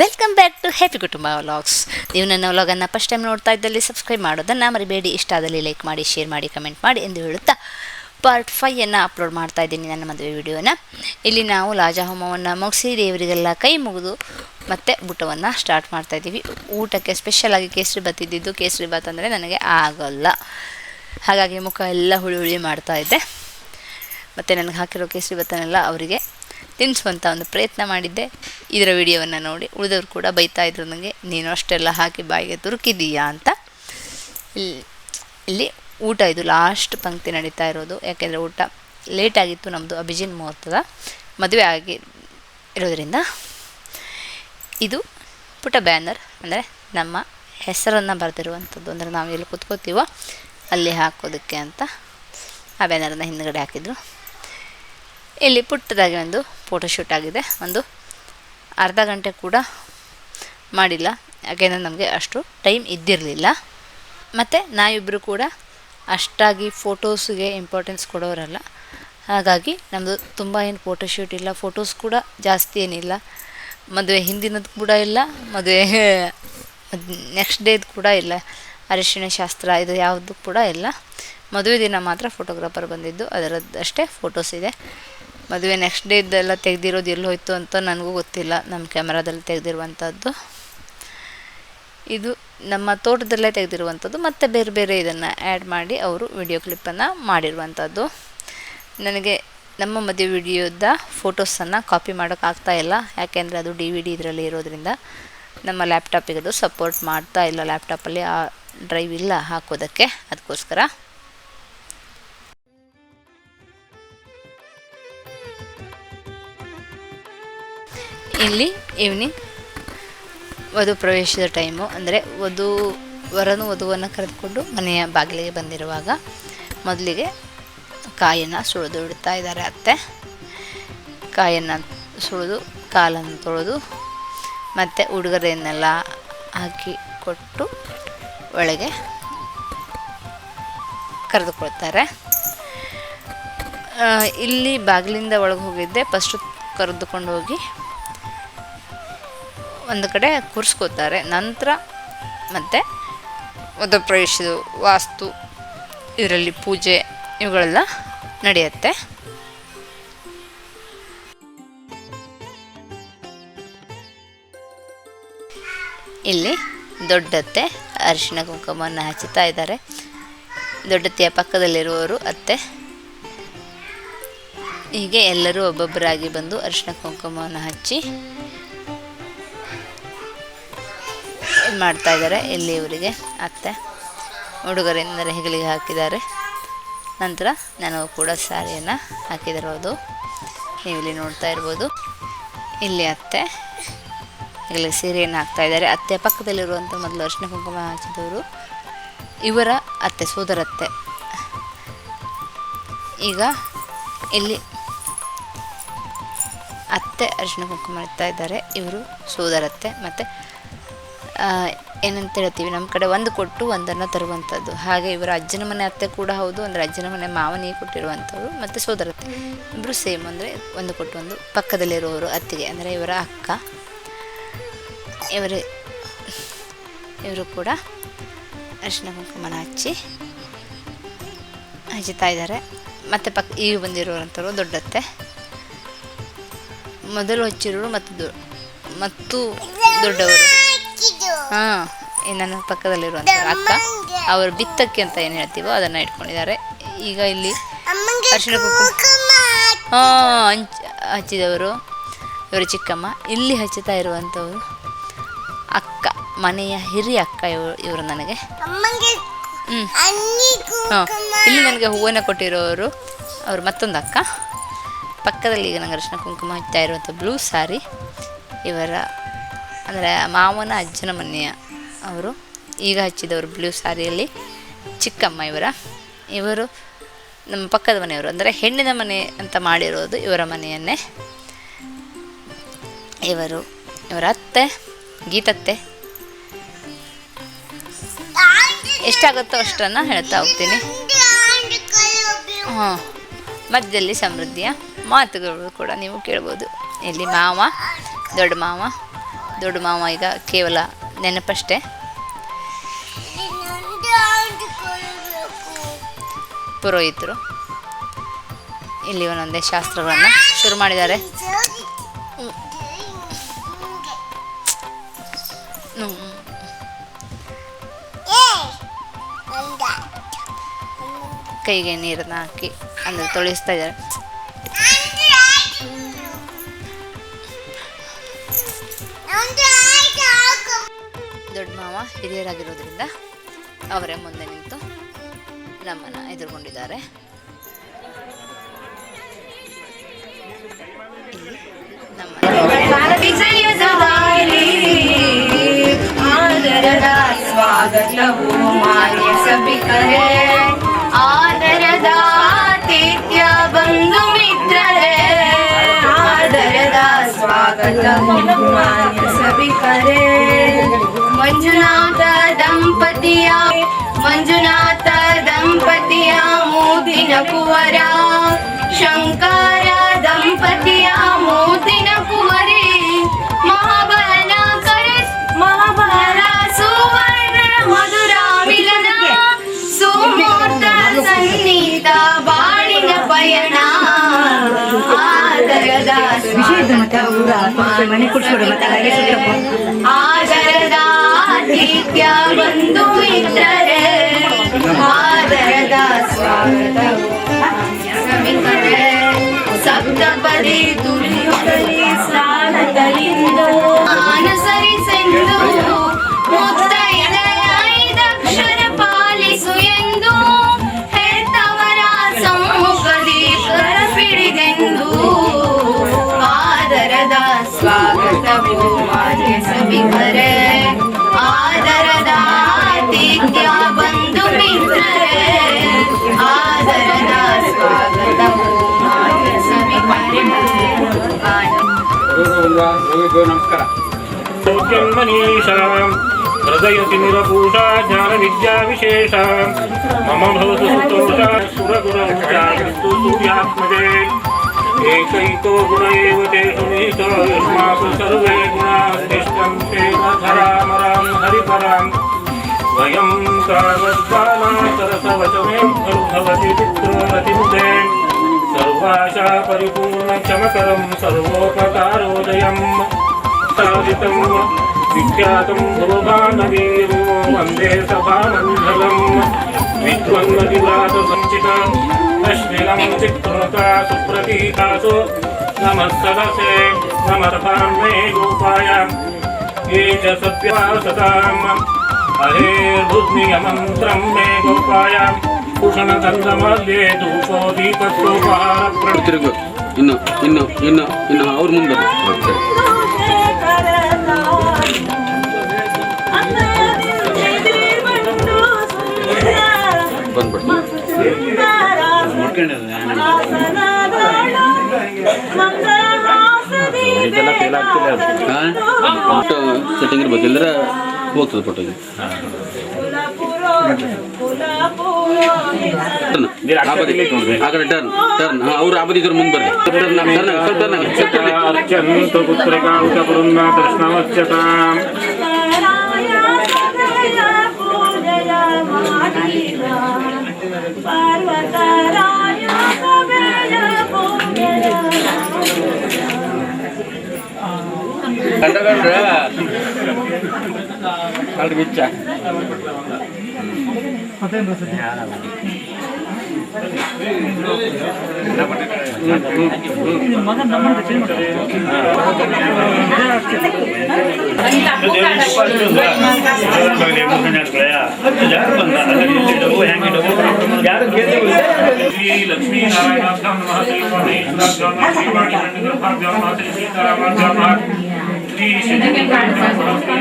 Welcome back to happy Kutumba vlogs ನೀವು ನನ್ನ ವ್ಲಾಗನ್ನು first time ನೋಡ್ತಾ ಇದ್ದಲ್ಲಿ ಸಬ್ಸ್ಕ್ರೈಬ್ ಮಾಡೋದನ್ನು ಮರಿಬೇಡಿ. ಇಷ್ಟ ಆದಲ್ಲಿ ಲೈಕ್ ಮಾಡಿ ಶೇರ್ ಮಾಡಿ ಕಮೆಂಟ್ ಮಾಡಿ ಎಂದು ಹೇಳುತ್ತಾ ಪಾರ್ಟ್ ಫೈಯನ್ನು ಅಪ್ಲೋಡ್ ಮಾಡ್ತಾ ಇದ್ದೀನಿ ನನ್ನ ಮದುವೆ ವಿಡಿಯೋನ ಇಲ್ಲಿ ನಾವು ಲಾಜಾ ಹೋಮವನ್ನು ಮುಗಿಸಿ ದೇವರಿಗೆಲ್ಲ ಕೈ ಮುಗಿದು ಮತ್ತು ಊಟವನ್ನು ಸ್ಟಾರ್ಟ್ ಮಾಡ್ತಾ ಇದ್ದೀವಿ. ಊಟಕ್ಕೆ ಸ್ಪೆಷಲಾಗಿ ಕೇಸರಿ ಬಾತ್ ಇದ್ದಿದ್ದು ಕೇಸರಿ ಬಾತ್ ಅಂದರೆ ನನಗೆ ಆಗೋಲ್ಲ. ಹಾಗಾಗಿ ಮುಖ ಎಲ್ಲ ಹುಳಿ ಹುಳಿ ಮಾಡ್ತಾ ಇದ್ದೆ. ಮತ್ತು ನನಗೆ ಹಾಕಿರೋ ಕೇಸರಿ ಭಾತನೆಲ್ಲ ಅವರಿಗೆ ತಿನ್ನಿಸುವಂಥ ಒಂದು ಪ್ರಯತ್ನ ಮಾಡಿದ್ದೆ. ಇದರ ವಿಡಿಯೋವನ್ನು ನೋಡಿ ಉಳಿದವರು ಕೂಡ ಬೈತಾ ಇದ್ರು ನನಗೆ ನೀನು ಅಷ್ಟೆಲ್ಲ ಹಾಕಿ ಬಾಯಿಗೆ ತುರುಕಿದೀಯಾ ಅಂತ? ಇಲ್ಲಿ ಇಲ್ಲಿ ಊಟ ಇದು ಲಾಸ್ಟ್ ಪಂಕ್ತಿ ನಡೀತಾ ಇರೋದು. ಯಾಕೆಂದರೆ ಊಟ ಲೇಟಾಗಿತ್ತು ನಮ್ಮದು ಅಭಿಜಿನ್ ಮುಹೂರ್ತದ ಮದುವೆ ಆಗಿ ಇರೋದರಿಂದ ಇದು ಪುಟ ಬ್ಯಾನರ್, ಅಂದರೆ ನಮ್ಮ ಹೆಸರನ್ನು ಬರೆದಿರುವಂಥದ್ದು. ಅಂದರೆ ನಾವು ಎಲ್ಲಿ ಕೂತ್ಕೋತೀವೋ ಅಲ್ಲಿ ಹಾಕೋದಕ್ಕೆ ಅಂತ ಆ ಬ್ಯಾನರನ್ನು ಹಿಂದುಗಡೆ ಹಾಕಿದರು. ಇಲ್ಲಿ ಪುಟ್ಟದಾಗಿ ಒಂದು ಫೋಟೋಶೂಟ್ ಆಗಿದೆ. ಒಂದು ಅರ್ಧ ಗಂಟೆ ಕೂಡ ಮಾಡಿಲ್ಲ. ಯಾಕೆಂದರೆ ನಮಗೆ ಅಷ್ಟು ಟೈಮ್ ಇದ್ದಿರಲಿಲ್ಲ. ಮತ್ತು ನಾವಿಬ್ಬರು ಕೂಡ ಅಷ್ಟಾಗಿ ಫೋಟೋಸ್ಗೆ ಇಂಪಾರ್ಟೆನ್ಸ್ ಕೊಡೋರಲ್ಲ. ಹಾಗಾಗಿ ನಮ್ಮದು ತುಂಬ ಏನು ಫೋಟೋಶೂಟ್ ಇಲ್ಲ ಫೋಟೋಸ್ ಕೂಡ ಜಾಸ್ತಿ ಏನಿಲ್ಲ. ಮದುವೆ ಹಿಂದಿನದು ಕೂಡ ಇಲ್ಲ, ಮದುವೆ ನೆಕ್ಸ್ಟ್ ಡೇದು ಕೂಡ ಇಲ್ಲ. ಅರಿಶಿಣ ಶಾಸ್ತ್ರ ಇದು ಯಾವುದು ಕೂಡ ಇಲ್ಲ. ಮದುವೆ ದಿನ ಮಾತ್ರ ಫೋಟೋಗ್ರಾಫರ್ ಬಂದಿದ್ದು, ಅದರದ್ದಷ್ಟೇ ಫೋಟೋಸ್ ಇದೆ. ಮದುವೆ ನೆಕ್ಸ್ಟ್ ಡೇ ಇದ್ದೆಲ್ಲ ತೆಗೆದಿರೋದು ಎಲ್ಲಿ ಹೋಯಿತು ಅಂತ ನನಗೂ ಗೊತ್ತಿಲ್ಲ. ನಮ್ಮ ಕ್ಯಾಮ್ರಾದಲ್ಲಿ ತೆಗೆದಿರುವಂಥದ್ದು ಇದು ನಮ್ಮ ತೋಟದಲ್ಲೇ ತೆಗೆದಿರುವಂಥದ್ದು ಮತ್ತು ಬೇರೆ ಬೇರೆ ಇದನ್ನು ಆ್ಯಡ್ ಮಾಡಿ ಅವರು ವಿಡಿಯೋ ಕ್ಲಿಪ್ಪನ್ನು ಮಾಡಿರುವಂಥದ್ದು ನನಗೆ ನಮ್ಮ ಮದುವೆ ವಿಡಿಯೋದ ಫೋಟೋಸನ್ನು ಕಾಪಿ ಮಾಡೋಕ್ಕಾಗ್ತಾ ಇಲ್ಲ. ಯಾಕೆಂದರೆ ಅದು ಡಿ ವಿ ಡಿ ಇದರಲ್ಲಿ ಇರೋದರಿಂದ ನಮ್ಮ ಲ್ಯಾಪ್ಟಾಪಿಗೆ ಅದು ಸಪೋರ್ಟ್ ಮಾಡ್ತಾ ಇಲ್ಲ. ಲ್ಯಾಪ್ಟಾಪಲ್ಲಿ ಆ ಡ್ರೈವ್ ಇಲ್ಲ ಹಾಕೋದಕ್ಕೆ. ಅದಕ್ಕೋಸ್ಕರ ಇಲ್ಲಿ ಈವ್ನಿಂಗ್ ವಧು ಪ್ರವೇಶದ ಟೈಮು ಅಂದರೆ ವಧು, ವರನು ವಧುವನ್ನು ಕರೆದುಕೊಂಡು ಮನೆಯ ಬಾಗಿಲಿಗೆ ಬಂದಿರುವಾಗ ಮೊದಲಿಗೆ ಕಾಯನ್ನು ಸುಳಿದು ಇಡ್ತಾ ಇದ್ದಾರೆ ಅತ್ತೆ. ಕಾಯನ್ನು ಸುಳಿದು, ಕಾಲನ್ನು ತೊಳೆದು ಮತ್ತು ಉಡುಗೊರೆಯನ್ನೆಲ್ಲ ಹಾಕಿ ಕೊಟ್ಟು ಒಳಗೆ ಕರೆದುಕೊಳ್ತಾರೆ. ಇಲ್ಲಿ ಬಾಗಿಲಿಂದ ಒಳಗೆ ಹೋಗಿದ್ದೆ. ಫಸ್ಟು ಕರೆದುಕೊಂಡು ಹೋಗಿ ಒಂದು ಕಡೆ ಕೂರಿಸ್ಕೋತಾರೆ. ನಂತರ ಮತ್ತು ಮಧ್ಯ ಪ್ರವೇಶದ ವಾಸ್ತು, ಇದರಲ್ಲಿ ಪೂಜೆ ಇವುಗಳೆಲ್ಲ ನಡೆಯುತ್ತೆ. ಇಲ್ಲಿ ದೊಡ್ಡತ್ತೆ ಅರಿಶಿಣ ಕುಂಕುಮವನ್ನು ಹಚ್ಚುತ್ತಾ ಇದ್ದಾರೆ. ದೊಡ್ಡತ್ತೆಯ ಪಕ್ಕದಲ್ಲಿರುವವರು ಅತ್ತೆ. ಹೀಗೆ ಎಲ್ಲರೂ ಒಬ್ಬೊಬ್ಬರಾಗಿ ಬಂದು ಅರಿಶಿನ ಕುಂಕುಮವನ್ನು ಹಚ್ಚಿ ಇದು ಮಾಡ್ತಾ ಇದ್ದಾರೆ? ಇಲ್ಲಿ ಇವರಿಗೆ? ಅತ್ತೆ, ಹುಡುಗರಿಂದ ಹೆಗಲಿಗೆ ಹಾಕಿದ್ದಾರೆ. ನಂತರ ನನಗೂ ಕೂಡ ಸ್ಯಾರಿಯನ್ನು ಹಾಕಿದಿರೋದು. ನೀವು ಇಲ್ಲಿ ನೋಡ್ತಾ ಇರ್ಬೋದು. ಇಲ್ಲಿ ಅತ್ತೆ, ಇಲ್ಲಿ ಸೀರೆಯನ್ನು ಹಾಕ್ತಾ ಇದ್ದಾರೆ. ಅತ್ತೆ ಪಕ್ಕದಲ್ಲಿರುವಂಥ ಮೊದಲು ಅರ್ಶಿನ ಕುಂಕುಮ ಹಾಕಿದವರು. ಇವರ ಅತ್ತೆ ಸೋದರತ್ತೆ ಈಗ ಇಲ್ಲಿ ಅತ್ತೆ ಅರಿಶಿನ ಕುಂಕುಮ ಇಡ್ತಾ ಇದ್ದಾರೆ. ಇವರು ಸೋದರತ್ತೆ ಮತ್ತು ಏನಂತ ಹೇಳ್ತೀವಿ ನಮ್ಮ ಕಡೆ ಒಂದು ಕೊಟ್ಟು ಒಂದನ್ನು ತರುವಂಥದ್ದು. ಹಾಗೆ ಇವರ ಅಜ್ಜನ ಮನೆ ಅತ್ತೆ ಕೂಡ ಹೌದು, ಅಂದರೆ ಅಜ್ಜನ ಮನೆ ಮಾವನಿಗೆ ಕೊಟ್ಟಿರುವಂಥವ್ರು ಮತ್ತು ಸೋದರತ್ತೆ. ಇಬ್ಬರು ಸೇಮ್ ಅಂದರೆ ಒಂದು ಕೊಟ್ಟು ಒಂದು ಪಕ್ಕದಲ್ಲಿರುವವರು ಅತ್ತಿಗೆ, ಅಂದರೆ ಇವರ ಅಕ್ಕ. ಇವರು ಇವರು ಕೂಡ ಅರಿಶಿನ ಕುಂಕುಮನ ಹಚ್ಚಿ ಹಚ್ಚುತ್ತಾ ಇದ್ದಾರೆ ಮತ್ತು ಪಕ್ಕ ಈಗ ಬಂದಿರುವಂಥವ್ರು ದೊಡ್ಡತ್ತೆ. ಮೊದಲು ಹಚ್ಚಿರೋರು ಮತ್ತು ದೊ, ಮತ್ತು ದೊಡ್ಡವರು. ಹಾಂ. ನನ್ನ ಪಕ್ಕದಲ್ಲಿರುವಂಥ ಅಕ್ಕ ಅವರು ಬಿತ್ತಕ್ಕೆ ಅಂತ ಏನು ಹೇಳ್ತೀವೋ ಅದನ್ನು ಇಟ್ಕೊಂಡಿದ್ದಾರೆ. ಈಗ ಇಲ್ಲಿ ಅರಿಶಿಣ ಕುಂಕುಮ. ಹಾಂ ಹಂಚ್ ಹಚ್ಚಿದವರು. ಇವರು ಚಿಕ್ಕಮ್ಮ. ಇಲ್ಲಿ ಹಚ್ಚುತ್ತಾ ಇರುವಂಥವರು ಅಕ್ಕ ಮನೆಯ ಹಿರಿಯ ಅಕ್ಕ ಇವರು ಇವರು ನನಗೆ. ಹಾಂ. ಇಲ್ಲಿ ನನಗೆ ಹೂವನ್ನು ಕೊಟ್ಟಿರೋರು ಅವರು ಮತ್ತೊಂದು ಅಕ್ಕ. ಪಕ್ಕದಲ್ಲಿ ಈಗ ನನಗೆ ಅರಿಶಿನ ಕುಂಕುಮ ಹಚ್ತಾ ಇರುವಂಥ ಬ್ಲೂ ಸಾರಿ ಇವರ ಅಂದರೆ ಮಾವನ ಅಜ್ಜನ ಮನೆಯ ಅವರು ಈಗ ಹಚ್ಚಿದವರು ಬ್ಲೂ ಸಾರಿಯಲ್ಲಿ ಚಿಕ್ಕಮ್ಮ ಇವರ. ಇವರು ನಮ್ಮ ಪಕ್ಕದ ಮನೆಯವರು. ಅಂದರೆ ಹೆಣ್ಣಿನ ಮನೆ ಅಂತ ಮಾಡಿರೋದು ಇವರ ಮನೆಯನ್ನೇ. ಇವರು ಇವರ ಅತ್ತೆ, ಗೀತತ್ತೆ. ಎಷ್ಟಾಗುತ್ತೋ ಅಷ್ಟನ್ನು ಹೇಳ್ತಾ ಹೋಗ್ತೀನಿ. ಹಾಂ ಮಧ್ಯದಲ್ಲಿ ಸಮೃದ್ಧಿಯ ಮಾತುಗಳು ಕೂಡ ನೀವು ಕೇಳ್ಬೋದು. ಇಲ್ಲಿ ಮಾವ, ದೊಡ್ಡ ಮಾವ. ದೊಡ್ಡ ಮಾವ ಈಗ ಕೇವಲ ನೆನಪಷ್ಟೇ. ಪುರೋಹಿತರು. ಇಲ್ಲಿ ಒಂದೊಂದೇ ಶಾಸ್ತ್ರಗಳನ್ನು ಶುರು ಮಾಡಿದ್ದಾರೆ. ಕೈಗೆ ನೀರನ್ನು ಹಾಕಿ ಅಂದರೆ ತೊಳಿಸ್ತಾ ಇದ್ದಾರೆ. ದೊಡ್ಡ ಮಾವ ಹಿರಿಯರಾಗಿರೋದ್ರಿಂದ ಅವರೇ ಮುಂದೆ ನಿಂತು ನಮ್ಮನ್ನು ಎದುರುಗೊಂಡಿದ್ದಾರೆ. ಸ್ವಾಗತವು ಮಾನ್ಯ ಸಭಿಕರೇ ಆದರದ ಆತಿಥ್ಯ ಬಂಧು ಮಿತ್ರರೇ. ಆದರದ भगवान सभी करे मंजुनाथ दंपतिया मंजुनाथ दंपतिया मोदी न कुवरा शंकर दंपतिया मोदी न कुवरा ಮನೆ ಕುಡ್ಸ್ಬಿಡು ಮತ್ತೆ ಹಾಗೆ ಸುತ್ತಪ್ಪ. ಆದರದ ಆತಿಥ್ಯ ಬಂಧು ಮಿತ್ರರೇ ಆದರದ ಸ್ವಾಗತವು ಸಭಿಕರೇ ಸಪ್ತಪದಿ ತುಳಿಯುತ್ತಲಿ ನಮಸ್ಕಾರ ಸೌಖ್ಯಂ ಮನೀಷಾಂ ಹೃದಯತಿ ನಿರಪೂಷಾ ಜ್ಞಾನ ವಿದ್ಯಾ ವಿಶೇಷ ಮಮ ಭವತು ಸುತೋಷಾ ಸುರಗುರೌಚಾಸ್ತು ಸೂರ್ಯಾತ್ಮಜೇ ಏಕೈಕೋ ಗುಣ ಏವ ತೇ ಸುನೀತ ಯಸ್ಮಾಸು ಸರ್ವೇ ಗುಣಾಧಿಷ್ಠಂ ತೇನ ಧರಾಮರಾಂ ಹರಿಪರಾಂ ಸ್ವಯಂ भवति पितृरतिमुदे सर्वाशा परिपूर्णक्षमकरं सर्वोपकारोदयम् साधितं विख्यातं भुवभानवीरो वन्दे सभामण्डलम् विद्वन्मतिव्रातसञ्चिता अश्लिलं चित्तनुता सुप्रतीकासु नमः सदसे नमर्भान्मे गोपाय ये च सत्यासताम् हरेर्बुद्धियमन्त्रं मे गोपाय भूषणगन्धमध्ये धूपो दीपस्तोपहार ತಿರುಗು ಇನ್ನು ಇನ್ನು ಇನ್ನು ಇನ್ನು ಅವ್ರ ಮುಂದೆ ಬರ್ರಿ. ಬಂದ್ಬಿಡ್ತು ಇದೆಲ್ಲ ಫೇಲ್ ಆಗ್ತಿಲ್ಲ ಅದು. ಹಾಂ ಫೋಟೋ ಸೆಟ್ಟಿಂಗ್ ಇರ್ಬೇಕು ಇಲ್ಲದ್ರೆ ಹೋಗ್ತದೆ ಫೋಟೋಗೆ ಟರ್ನ್ ಇದು ಆ ಬದಿ ಅಕ್ಷರದಲ್ಲಿ ನೋಡ್ಬೇಕು. ಆ ಕಡೆ ಟರ್ನ್ ಟರ್ನ್ ಹಾಂ ಅವ್ರು ಆ ಬದಿ ಇದ್ರ ಮುಂದೆ ಬರ್ರಿ ಸ್ವಲ್ಪ ಟರ್ನ್ ಆಗಿ, ಟರ್ನ್ ಆಗಿ, ಸ್ವಲ್ಪ ಟರ್ನ್ ಆಗಿ, ಸ್ವಲ್ಪ ಟರ್ನ್ ಆಗಿ. ಅರ್ಚಂತು ಪುತ್ರಕಾಂತಪುರುನ್ನ ದರ್ಶನವಚ್ಯತಾಂ ಕಂಡಗಂಡ್ರೆ ಕಳ್ದು ಬಿಚ್ಚ ಶ್ರೀ ಲಕ್ಷ್ಮೀನಾರಾಯಣಾಭ್ಯಾಂ ನಮಃ ಶ್ರೀ ಗಣೇಶಾಭ್ಯಾಂ ನಮಃ ಶ್ರೀ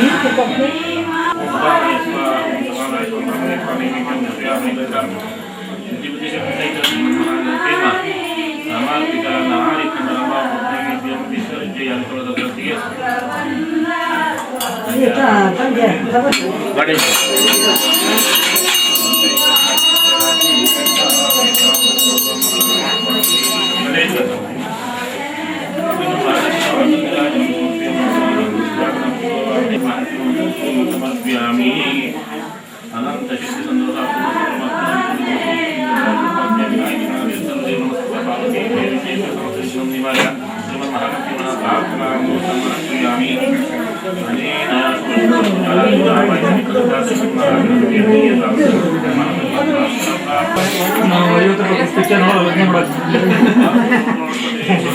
นี้คือบอกนี้นี่ค่ะตั้งแต่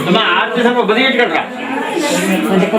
ಅಮ್ಮ ಆರತಿ ಸ್ವಲ್ಪ ಬದಿ ಇಟ್ಕೊಳ್ರ ಅದಕ್ಕೆ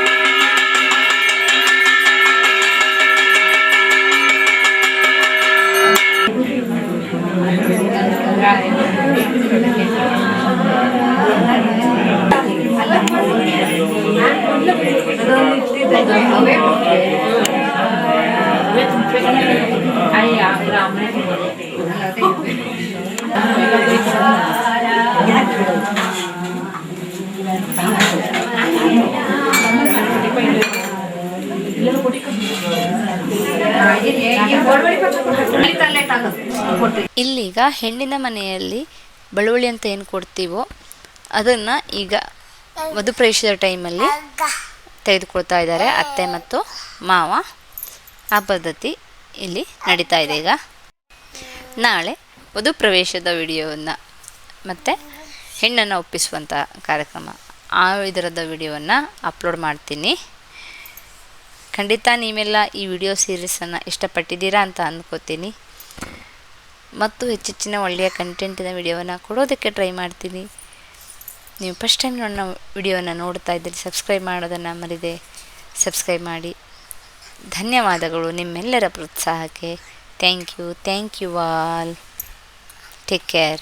ಇಲ್ಲೀಗ ಹೆಣ್ಣಿನ ಮನೆಯಲ್ಲಿ ಬಳುವಳಿ ಅಂತ ಏನು ಕೊಡ್ತೀವೋ ಅದನ್ನು ಈಗ ಮಧುಪ್ರವೇಶದ ಟೈಮಲ್ಲಿ ತೆಗೆದುಕೊಳ್ತಾ ಇದ್ದಾರೆ ಅತ್ತೆ ಮತ್ತು ಮಾವ. ಆ ಪದ್ಧತಿ ಇಲ್ಲಿ ನಡೀತಾ ಇದೆ ಈಗ. ನಾಳೆ ವಧು ಪ್ರವೇಶದ ವಿಡಿಯೋವನ್ನು ಮತ್ತು ಹೆಣ್ಣನ್ನು ಒಪ್ಪಿಸುವಂಥ ಕಾರ್ಯಕ್ರಮ. ಆ ಇದರದ ವಿಡಿಯೋವನ್ನು ಅಪ್ಲೋಡ್ ಮಾಡ್ತೀನಿ. ಖಂಡಿತ ನೀವೆಲ್ಲ ಈ ವಿಡಿಯೋ ಸೀರೀಸನ್ನು ಇಷ್ಟಪಟ್ಟಿದ್ದೀರಾ ಅಂತ ಅಂದ್ಕೋತೀನಿ. ಮತ್ತು ಹೆಚ್ಚೆಚ್ಚಿನ ಒಳ್ಳೆಯ ಕಂಟೆಂಟಿನ ವಿಡಿಯೋವನ್ನು ಕೊಡೋದಕ್ಕೆ ಟ್ರೈ ಮಾಡ್ತೀನಿ. ನೀವು ಫಸ್ಟ್ ಟೈಮ್ ನನ್ನ ವಿಡಿಯೋನ ನೋಡ್ತಾ ಇದ್ದರೆ ಸಬ್ಸ್ಕ್ರೈಬ್ ಮಾಡೋದನ್ನು ಮರಿದೆ ಸಬ್ಸ್ಕ್ರೈಬ್ ಮಾಡಿ. ಧನ್ಯವಾದಗಳು ನಿಮ್ಮೆಲ್ಲರ ಪ್ರೋತ್ಸಾಹಕ್ಕೆ. Thank you thank you all take care